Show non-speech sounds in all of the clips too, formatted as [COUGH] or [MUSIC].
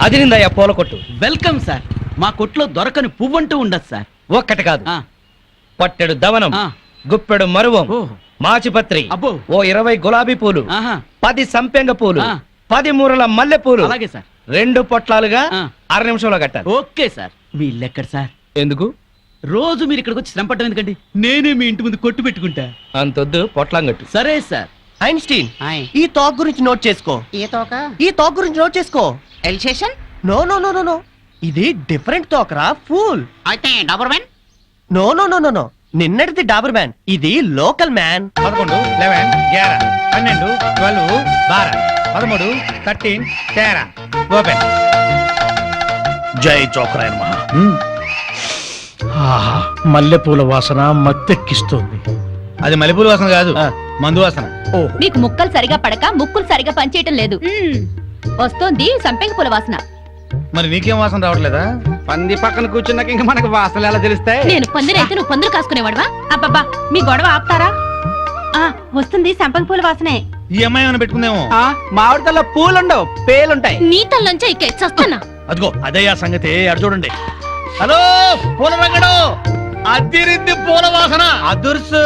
అదిరిందయ్యా పూల కొట్టు. Welcome sir. మా కొట్లో దొరకని పువ్వంటూ ఉండదు సార్. ఒక్కటి కాదు. ఆ, పట్టెడు దవనం ఆ. గుప్పెడు మరువం ఓ. మాచిపత్రి అబ్బో. ఓ ఇరవై గులాబీ పూలు ఆహా, పది సంపెంగ పూలు ఆ. పది మూరల మల్లె పూలు అలాగే సార్. రెండు పొట్లాలుగా ఆ. అర నిమిషంలో కట్టాలి. Okay sir. మీ ఇల్లు ఎక్కడ సార్? ఎందుకు? రోజు మీరు ఇక్కడికి వచ్చి శ్రమ పడ్డం ఎందుకండి? నేనే మీ ఇంటి ముందు కొట్టు పెట్టుకుంటా. అంతొద్దు పొట్లాంగట్టు సరే సార్. Einstein hi. ఈ టాక్ గురించి నోట్ చేసుకో. ఏ తోక ఈ టాక్ గురించి నోట్ చేసుకో. Alsatian no no no no no. ఇది డిఫరెంట్ టాక్ రా ఫూల్. అయితే Doberman? No no no no no. నిన్నటిది Doberman. ఇది లోకల్ మ్యాన్. పదకొండు లెవెన్ గ్యారా. పన్నెండు ట్వెల్వ్ బారా. పదమూడు థర్టీన్ తేరా. ఓపెన్. జై చోకరాయన మహా. ఆహా, మల్లెపూల వాసన మత్తెక్కిస్తోంది. అది మల్లెపూల వాసన కాదు. మందు వాసన. మీకు ముక్కలు సరిగా పడక ముక్కులు సరిగా పనిచేయటం లేదు. వస్తోంది సంపెంగ పూల వాసన. మరి నీకేం వాసన రావట్లేదా? పంది పక్కన కూర్చున్నాక ఇంకా మనకు వాసనలు ఎలా తెలుస్తాయి? నేను పందిరైతే నువ్వు పందులు కాసుకునేవాడవా? అబ్బబ్బా మీ గొడవ ఆపుతారా? ఆ వస్తుంది సంపెంగ పూల వాసనే. ఈ అమ్మాయి ఏమైనా పెట్టుకుందేమో? మామిడికల్లో పూలుండవు పేలుంటాయి. నీ తల్లంచా ఇక్క చస్తానా? అదిగో అదే ఆ సంగతి. అడు చూడండి. హలో పూల రంగడు. అదిరింది పూల వాసన. అదుర్సు.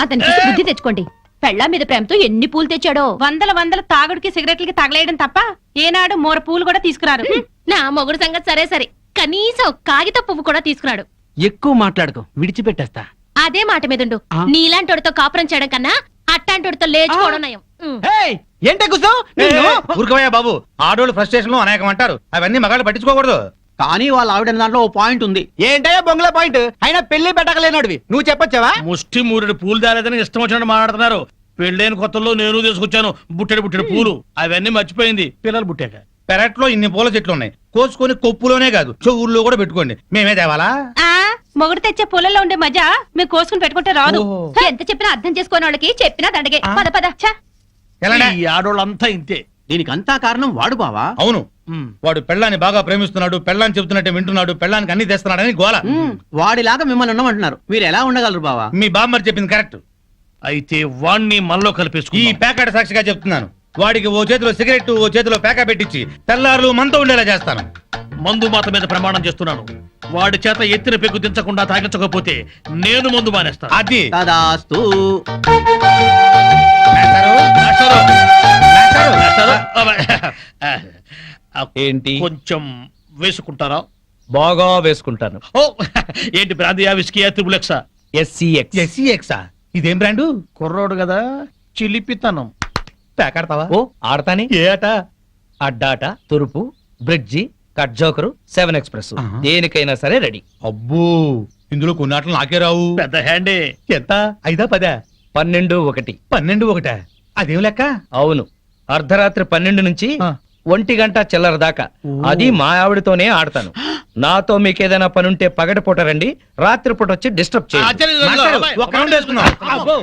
అతనికి బుద్ధి తెచ్చుకోండి. పెళ్ళా మీద ప్రేమతో ఎన్ని పూలు తెచ్చాడో. వందల వందల తాగుడికి సిగరెట్లకి తగలేయడం తప్ప ఏనాడు మోర పూలు కూడా తీసుకురారు. నా మొగుడు సంగతి సరే సరే. కనీసం కాగిత పువ్వు కూడా తీసుకురాడు. ఎక్కువ మాట్లాడుకో విడిచిపెట్టేస్తా. అదే మాట మీదుండు ఆ? నీలాంటోడితో కాపురం చేయడం కన్నా అట్టాంటోడితో లేచుకోవడం నయం. ఏంటే కూర్చో ఊరుకోవయ్యా బాబు. ఆడోళ్ళు ఫ్రస్ట్రేషన్లో అనేకం అంటారు. అవన్నీ మగాళ్ళు పట్టించుకోకూడదు. కానీ వాళ్ళ ఆవిడ దాంట్లో ఓ పాయింట్ ఉంది. ఏంటయ్యా బొంగుల పాయింట్ అయినా పెళ్ళి పెట్టకలేనోడివి. నువ్వు చెప్పొచ్చావా? ముష్టి మూరెడు పూలు దాలేదని ఇష్టం వచ్చినట్టు మాట్లాడుతున్నారు. పెళ్ళైన కొత్తలో నేను తీసుకొచ్చాను. బుట్టెడు బుట్టెడు పూలు. అవన్నీ మర్చిపోయింది. పిల్లలు పుట్టాక పెరట్లో ఇన్ని పూల చెట్లు ఉన్నాయి. కోసుకొని కొప్పులోనే కాదు చెవుల్లో కూడా పెట్టుకోండి. మేమే తేవాలా? ఆ మొగుడు తెచ్చే పూలలో ఉండే మజా మీరు కోసుకుని పెట్టుకుంటే రాదు. ఎంత చెప్పినా అర్థం చేసుకోని వాళ్ళకి చెప్పినా దండగే. పద పద ఈ ఆడోళ్ళంతా ఇంతే. దీనికి అంతా కారణం వాడు బావా. అవును. వాడు పెళ్ళాన్ని బాగా ప్రేమిస్తున్నాడు పెళ్ళాన్ని చెబుతున్నట్టే వింటున్నాడు పెళ్ళానికి అన్ని తెస్తున్నాడని గోల. వాడిలాగా మిమ్మల్ని ఉండమంటున్నారు. మీరు ఎలా ఉండగలరు బావా? మీ బామ్మర్ చెప్పింది కరెక్ట్. అయితే వాణ్ణి మనలో ఈ కలిపేసుకుందాం ప్యాకెట్ సాక్షిగా చెప్తున్నాను. వాడికి ఓ చేతిలో సిగరెట్ ఓ చేతిలో ప్యాకా పెట్టించి తెల్లారులు మనతో ఉండేలా చేస్తాను. మందు మాత మీద ప్రమాణం చేస్తున్నాను. వాడి చేత ఎత్తిన పెగ్గు దించకుండా తాగించకపోతే నేను మందు మానేస్తాను. అది. ఏంటి? కొంచెం వేసుకుంటారా? బాగా వేసుకుంటాను. ఓ ఏంటి బ్రాందియా విస్కీయా త్రిబులెక్సా? ఎస్సీఎక్స్ ఆ? ఇదేం బ్రాండు? కుర్రోడు కదా చిలిపితనం. ప్యాకెడతావా ఓ ఆడతాని? ఏ ఆట? అడ్డాట తురుపు bridge cut joker seven express. ఆహా. దేనికైనా సరే రెడీ. అబ్బో ఇందులో కొన్ని ఆటలు నాకే రావు. పెద్ద హ్యాండే. ఎంత? ఐదా పదా? పన్నెండు ఒకటి. పన్నెండు ఒకట? అదేం లెక్క? అవును. అర్ధరాత్రి పన్నెండు నుంచి ఆ. ఒంటి గంట చిల్లర దాకా. అది మా ఆవిడతోనే ఆడతాను. నాతో మీకు ఏదైనా పని ఉంటే పగటిపూట రండి రాత్రిపూట వచ్చి డిస్టర్బ్ చేయండి. మాస్టారు, ఒక రౌండ్ వేసుకుందాం. అబ్బో.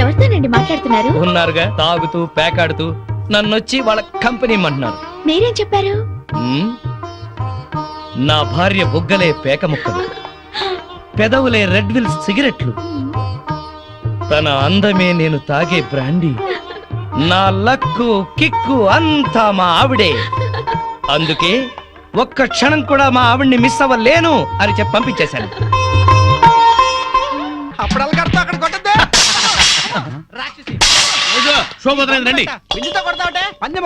ఎవరితోనండి మాట్లాడుతున్నారు? ఉన్నారుగా తాగుతూ పేకాడుతూ నన్నొచ్చి వాళ్ళ కంపెనీ ఇమ్మంటున్నారు మీరేం చెప్పారు? నా భార్య బుగ్గలే పేక ముక్కలు పెదవులే రెడ్ విల్ సిగరెట్లు. తన అందమే నేను తాగే బ్రాండీ. నా లక్కు కిక్కు అంతా మా ఆవిడే. అందుకే ఒక్క క్షణం కూడా మా ఆవిడ్ని మిస్ అవ్వలేను అని చెప్పి పంపించేశాను. అప్పుడు కడతా అక్కడ కొట్టద్దే. శోభోదరం రండి. పందె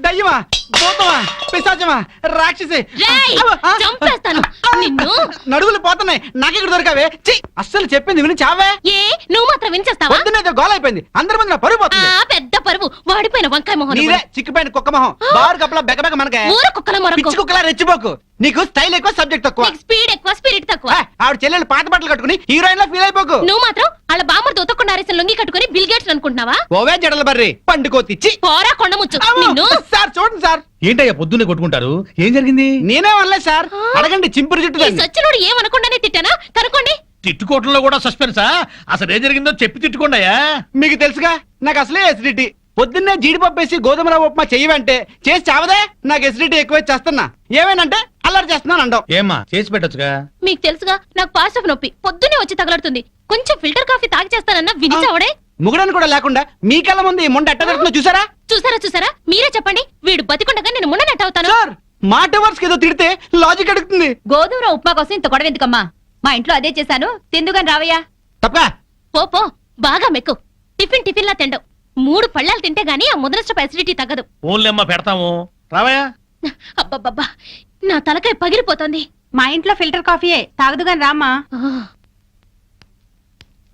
దయ్యమా? భూతమా పిశాచమా? రాక్షసి. రేయ్, అబ్బో, ఆ, చంపేస్తాను. నిన్ను. నడువులు పోతున్నాయి. నాకు ఇక్కడ దొరకవే. చి అస్సలు చెప్పింది విని చావే. ఏ నువ్వు మాత్రం వినిచేస్తావా? పొద్దున్నేదో గోల అయిపోయింది. అందరి ముందు నా పరుగు ఆ పోతుంది పెద్ద పరువు. వాడిపోయిన వంకాయ మొహం నీదే చిక్కిపోయిన కుక్క మొహం. బారు కప్పలా బెకబెక మనకే. ఊర కుక్కల మొరకు పిచ్చి కుక్కలా రెచ్చిపోకు. నీకు స్టైల్ ఎక్కువ సబ్జెక్ట్ తక్కువ. స్పీడ్ ఎక్కువ స్పిరిట్ తక్కువ. ఆ, ఆవిడ చెల్లెలు పాత బట్టలు కట్టుకుని హీరోయిన్ లా ఫీల్ అయిపోకు. నువ్వు మాత్రం వాళ్ళ బామ్మర్ దొతకుండా అరేసిన లొంగి కట్టుకుని బిల్ గేట్స్ అనుకుంటున్నావా? ఓవే జడల బర్రి పండుకోతిచ్చి పోరా కొండముచ్చు నిన్ను? సార్ చూడండి సార్. ఏంటయ్యా పొద్దున్నే కొట్టుకుంటారు? ఏం జరిగింది? నేనే అనలేదు సార్. అడగండి చింపురు జుట్టు ఈ దాన్ని. సచ్చినోడు ఏమనకుండానే తిట్టానా? కనుకోండి తిట్టుకోవటంలో కూడా సస్పెన్సా అసలు ఏం జరిగిందో చెప్పి తిట్టుకోండియా మీకు తెలుసుగా నాకు అసలే ఎసిడిటీ పొద్దున్నే జీడిపప్పు వేసి గోధుమ రవ్వ ఉప్మా చెయ్యవంటే చేసి చావదే? నాకు ఎసిడిటీ ఎక్కువ చేస్తున్నా. ఏమేనంటే అల్లరి చేస్తున్నాను అంటావు. ఏమ్మా చేసి పెట్టొచ్చుగా? మీకు తెలుసుగా నాకు పాస్ ఆఫ్ నొప్పి. పొద్దునే వచ్చి తగలడుతుంది. కొంచెం ఫిల్టర్ కాఫీ తాగి చేస్తానన్నా వినిచావడే ముగడని కూడా లేకుండా మీ కళ్ళ ముందు ఈ ముండ ఎట్ట జరుగుతుందో చూసారా? చూసారా చూసారా? మీరే చెప్పండి. వీడు బతికుండగా నేను మున్ననట్టు అవుతాను. సార్ మాట వర్స్ ఏదో తిడితే లాజిక్ అడుగుతుంది. గోధుమ ఉప్మా కోసం ఇంత గొడవ ఎందుకమ్మా? మా ఇంట్లో అదే చేశాను. తిందుగాని రావయ్యా. తప్ప? పో పో. బాగా మెక్కు. టిఫిన్ టిఫిన్ లా తిండవు మూడు పళ్ళాలు తింటే గానీ ఆ ముదనష్టపు అసిడిటీ తగ్గదు. ఓన్లేమ్మా పెడతాము. రావయ్యా. అబ్బబ్బబ్బా నా తలకాయ పగిలిపోతుంది. మా ఇంట్లో ఫిల్టర్ కాఫీయే. తాగదుగాని రామ్మా.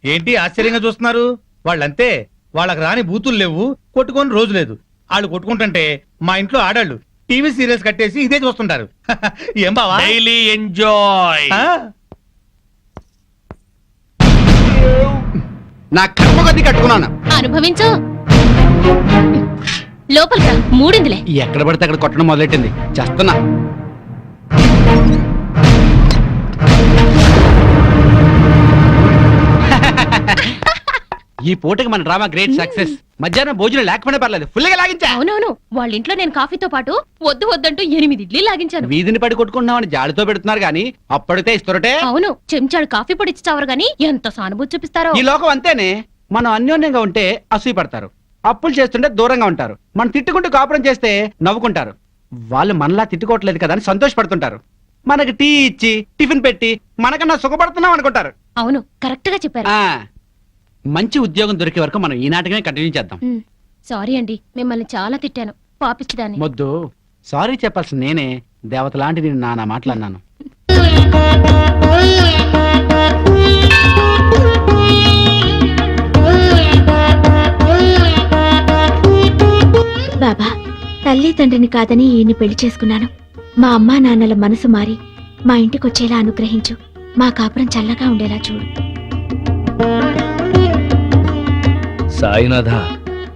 ఏంటి ఆశ్చర్యంగా చూస్తున్నారు? వాళ్ళంతే వాళ్ళకి రాని బూతులు లేవు కొట్టుకొని రోజు లేదు. వాళ్ళు కొట్టుకుంటుంటే మా ఇంట్లో ఆడాళ్ళు టీవీ సీరియల్స్ కట్టేసి ఇదే చూస్తుంటారు. [LAUGHS] ఏం బావా? Daily enjoy? నా కర్మ కొద్ది కట్టుకున్నాను. అనుభవించు. లోపలికి మూడిందిలే. ఎక్కడ పడితే అక్కడ కొట్టడం మొదలెట్టింది. చేస్తున్నా. ఈ పూటకి మన డ్రామా గ్రేట్ సక్సెస్ మధ్యాహ్నం భోజనం లేకపోయినా పర్లేదు ఫుల్గా లాగించా. అవునవును వాళ్ళ ఇంట్లో నేను కాఫీతో పాటు వద్దు వద్దంటూ ఎనిమిది ఇడ్లీ లాగించాను. వీధిని పడి కొట్టుకుంటున్నామని జాలితో పెడుతున్నారు గానీ అప్పటితే ఇస్తురటే. అవును చెంచాడు కాఫీ పొడి ఇచ్చావరు గాని ఎంత సానుభూతి చూపిస్తారో. ఈ లోకం అంతేనే మనం అన్యోన్యంగా ఉంటే అసూయ పడతారు. అప్పులు చేస్తుంటే దూరంగా ఉంటారు. మనం తిట్టుకుంటూ కాపురం చేస్తే నవ్వుకుంటారు. వాళ్ళు మనలా తిట్టుకోవట్లేదు కదా అని సంతోషపడుతుంటారు. మనకి టీ ఇచ్చి టిఫిన్ పెట్టి మనకన్నా సుఖపడుతున్నాం అనుకుంటారు. అవును కరెక్ట్గా చెప్పారు. మంచి ఉద్యోగం దొరికే వరకు మనం ఈ నాటకమే కంటిన్యూ చేద్దాం. సారీ అండి మిమ్మల్ని చాలా తిట్టాను. పాపిస్తుందాన్ని. మొద్దు సారీ చెప్పాల్సిన నేనే దేవత లాంటి నేను నానా మాట్లాడినాను బాబా తల్లి తండ్రిని కాదని ఈయన్ని పెళ్ళి చేసుకున్నాను. మా అమ్మా నాన్నల మనసు మారి మా ఇంటికొచ్చేలా అనుగ్రహించు. మా కాపురం చల్లగా ఉండేలా చూడు. సాయినాథ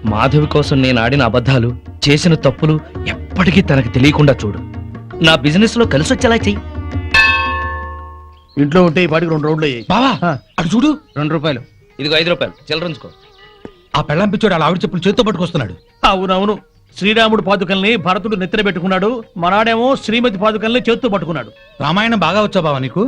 మాధవి కోసం నేను ఆడిన అబద్ధాలు చేసిన తప్పులు ఎప్పటికీ తనకు తెలియకుండా చూడు. నా బిజినెస్లో కలిసొచ్చేలా చెయ్యి. ఇంట్లో ఉంటే ఈ పాటికి రెండు రోడ్లు అయ్యాయి. బావా అటు చూడు. రెండు రూపాయలు. ఇదిగో ఐదు రూపాయలు చిల్లరంచుకో ఆ పెళ్ళం పిచ్చోడు అలా ఆవిడ చెప్పులు చేత్తో పట్టుకొస్తున్నాడు. అవునవును. శ్రీరాముడు పాదుకల్ని భరతుడు నెత్తిన పెట్టుకున్నాడు. మనాడేమో శ్రీమతి పాదుకల్ని చేత్తో పట్టుకున్నాడు. రామాయణం బాగా వచ్చా బావా నీకు.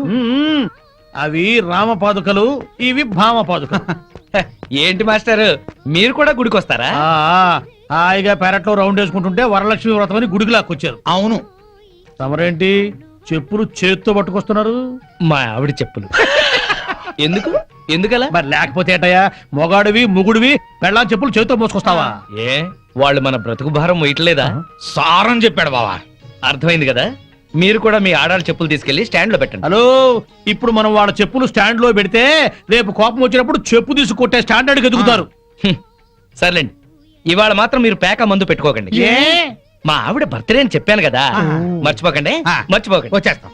అవి రామ పాదుకలు ఇవి భామ పాదుకలు. [LAUGHS] [LAUGHS] ఏంటి మాస్టర్? మీరు కూడా గుడికి వస్తారా ఆ, ఆ, హాయిగా పెరట్లో రౌండ్ వేసుకుంటుంటే వరలక్ష్మి వ్రతం అని గుడికి లాక్కొచ్చారు. అవును. తమరేంటి? చెప్పులు చేత్తో పట్టుకొస్తున్నారు? మా ఆవిడ చెప్పులు. [LAUGHS] ఎందుకు? ఎందుకలా? మరి లేకపోతే ఏటయ్యా? మొగాడివి ముగుడివి పెళ్ళాం చెప్పులు చేత్తో మోసుకొస్తావా? ఏ వాళ్ళు మన బ్రతుకు భారం వేయట్లేదా? సారం చెప్పాడు బావా. అర్థమైంది కదా? మీరు కూడా మీ ఆడాళ్ళ చెప్పులు తీసుకెళ్ళి స్టాండ్లో పెట్టండి. హలో ఇప్పుడు మనం వాళ్ళ చెప్పులు స్టాండ్లో పెడితే రేపు కోపం వచ్చినప్పుడు చెప్పు తీసి కొట్టే స్టాండర్డ్ ఎదుగుతారు. హ్మ్. సర్లేండి. ఇవాళ మాత్రం మీరు పేక మందు పెట్టుకోకండి. ఏ? మా ఆవిడ బర్త్డే అని చెప్పాను కదా. మర్చిపోకండి. ఆ. మర్చిపోకండి. వచ్చేస్తాం.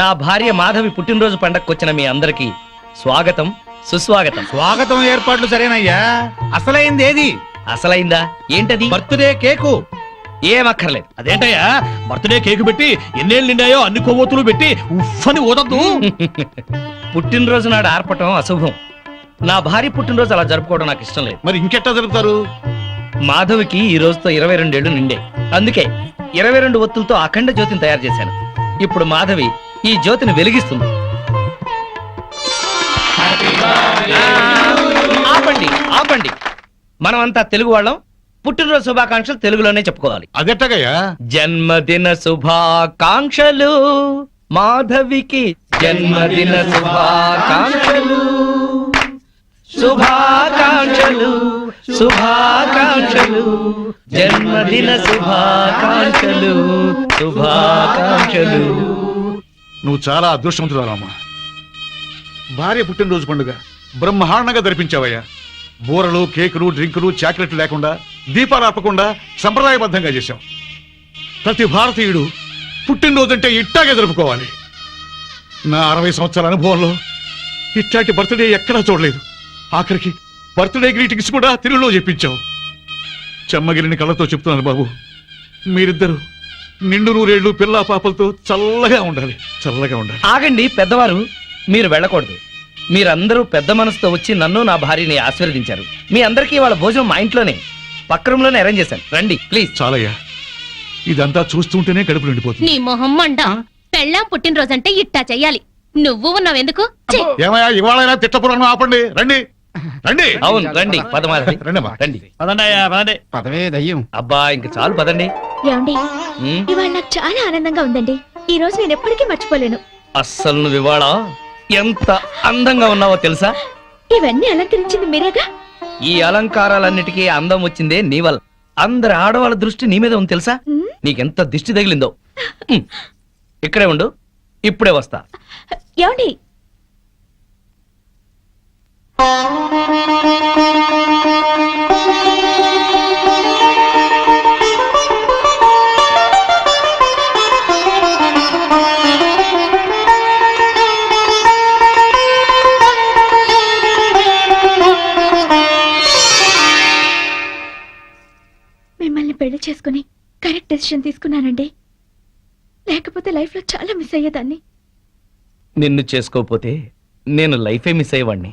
నా భార్య మాధవి పుట్టినరోజు పండగకు వచ్చిన మీ అందరికి స్వాగతం సుస్వాగతం. స్వాగతం ఏర్పాట్లు సరేనయ్యా. అసలైంది ఏది? అసలైందా? ఏంటది? Birthday cake. ఏం అక్కర్లేదు అదేంటయ్యా? బర్త్డే కేక్ పెట్టి ఎన్నేళ్ళు నిండాయో అన్ని కొవ్వొత్తులు పెట్టి ఉఫ్ అని ఊదద్దు. [LAUGHS] పుట్టినరోజు నాడు ఆర్పటం అశుభం. నా భార్య పుట్టినరోజు అలా జరుపుకోవడం నాకు ఇష్టం లేదు. మరి ఇంకెట్టా జరుగుతారు మాధవికి ఈ రోజుతో ఇరవై రెండేళ్ళు నిండే. అందుకే ఇరవై రెండు ఒత్తులతో అఖండ జ్యోతిని తయారు చేశాను. ఇప్పుడు మాధవి ఈ జ్యోతిని వెలిగిస్తుంది. ఆపండి ఆపండి. మనమంతా తెలుగు వాళ్ళం. పుట్టినరోజు శుభాకాంక్షలు తెలుగులోనే చెప్పుకోవాలి. అదెట్టగయ్యా? జన్మదిన శుభాకాంక్షలు మాధవికి జన్మదిన శుభాకాంక్షలు శుభాకాంక్షలు శుభాకాంక్షలు జన్మదిన శుభాకాంక్షలు శుభాకాంక్షలు. నువ్వు చాలా అదృష్టవంతురాలమ్మా. భార్య పుట్టినరోజు పండుగ బ్రహ్మాండంగా జరిపించావయ్యా. బూరలు కేకులు డ్రింకులు చాక్లెట్లు లేకుండా దీపాలు ఆపకుండా సంప్రదాయబద్ధంగా చేశాం. ప్రతి భారతీయుడు పుట్టినరోజంటే ఇట్టాగే జరుపుకోవాలి. నా అరవై సంవత్సరాల అనుభవంలో ఇట్లాంటి బర్త్డే ఎక్కడా చూడలేదు. ఆఖరికి బర్త్డే గ్రీటింగ్స్ కూడా తెలుగులో చెప్పించావు చెమ్మగిరిని కళ్ళతో చెప్తున్నాను బాబు మీరిద్దరు నిండు నూరేళ్ళు పిల్లా పాపలతో చల్లగా ఉండాలి చల్లగా ఉండాలి. ఆగండి పెద్దవారు మీరు వెళ్ళకూడదు. మీరందరూ పెద్ద మనసుతో వచ్చి నన్ను నా భార్యని ఆశీర్వదించారు. మీ అందరికీ వాళ్ళ భోజనం మా ఇంట్లోనే. పక్క రూమ్లోనే అరేంజ్ చేశాను. రండి ప్లీజ్ చాలయ్యా. ఇదంతా చూస్తుంటేనే కడుపు నిండిపోతుంది. నీ మొహం మండ. పెళ్ళాం పుట్టినరోజంటే ఇట్టా చెయ్యాలి. నువ్వు ఉన్నావెందుకు ఛీ! ఏమయ్యా ఇవాళైనా తిట్టపురాణం ఆపండి. రండి. రండి. అవును రండి. పదమాలి రండమ్మా. రండి. పదండి అయ్యా పదండి. పదవే దయ్యం. అబ్బా ఇంక చాలు పదండి. ఏమండి? ఇవాళ నాకు చాలా ఆనందంగా ఉందండి. ఈ రోజు నేను ఎప్పటికీ మర్చిపోలేను. అస్సలు నువ్వు ఇవాళ ఎంత అందంగా ఉన్నావో తెలుసా? ఇవన్నీ అలంకరించింది మీరేగా? ఈ అలంకారాలన్నిటికీ అందం వచ్చిందే నీ వల్ల. అందరి ఆడవాళ్ళ దృష్టి నీ మీద ఉంది తెలుసా? నీకెంత దిష్టి తగిలిందో. ఉమ్, ఇక్కడే ఉండు. ఇప్పుడే వస్తా. ఏమండి? పెళ్ళి చేసుకుని కరెక్ట్ డెసిషన్ తీసుకున్నానండి. లేకపోతే లైఫ్లో చాలా మిస్ అయ్యేదాన్ని. నిన్ను చేసుకోకపోతే నేను లైఫే మిస్ అయ్యేవాడిని